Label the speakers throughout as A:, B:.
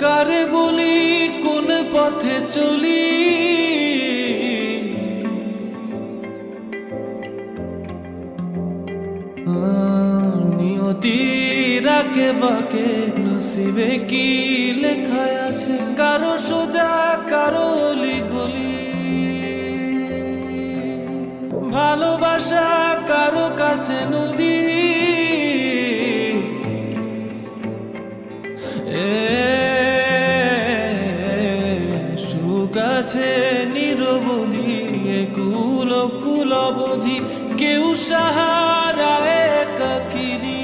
A: কারে বলি কোন পথে চলি? আহ, নিয়তির আঁকে বাঁকে নসিবে কি লেখা আছে? কারও সোজা কারও গলি ভালোবাসা কারও কাছে নদী। আছে নিরবধি কুল কুল অবধি কেউ সাহারা একাকিনী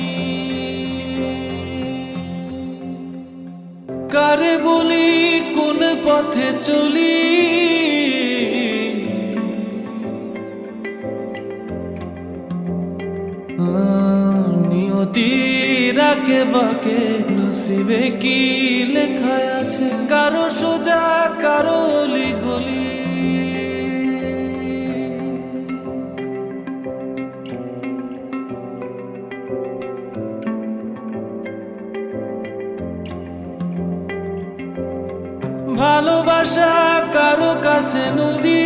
A: কারে বলি কোন পথে চলি? নিয়তির আঁকে বাঁকে নসিবে কি লেখা আছে? কারও সোজা, কারও অলি গলি ভালোবাসা কারও কাছে নদী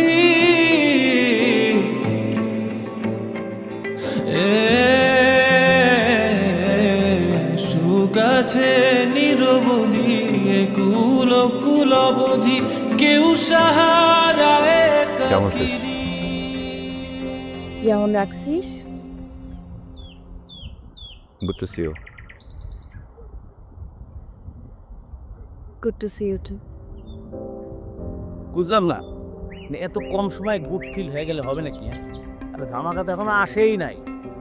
A: আছে নিরবধি কুল কুল অবধি কেউ সাহারা
B: কেমন?
C: যেমন রাখছিস?
B: Good to see you
C: good to see you too
D: বুঝলাম না। মানে এত কম সময় গুড ফিল হয়ে গেলে হবে নাকি হ্যাঁ? আরে ধামাকা তো এখনও আসেই নাই।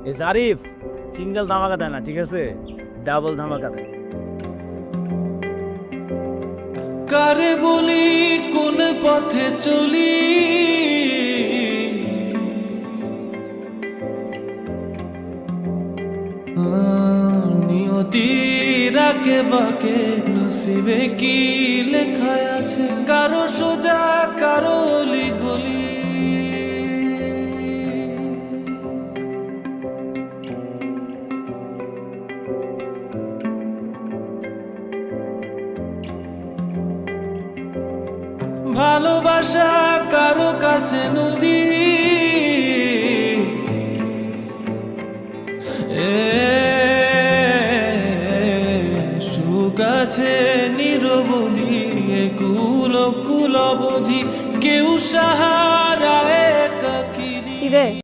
D: এ জারিফ সিঙ্গেল ধামাকা দেয় না ঠিক আছে? ডাবল ধামাকা দেয়
A: কারে বলি কোন পথে চলি? নিয়তি আঁকে বাঁকে নসিবে কি লেখা আছে? কারও সোজা, কারও অলি গলি। ভালোবাসা কারও কাছে নদী। সুখ আছে নিরবধি কুল কুল বধি কেউ সাহারা একাকিনী।
C: কি রে?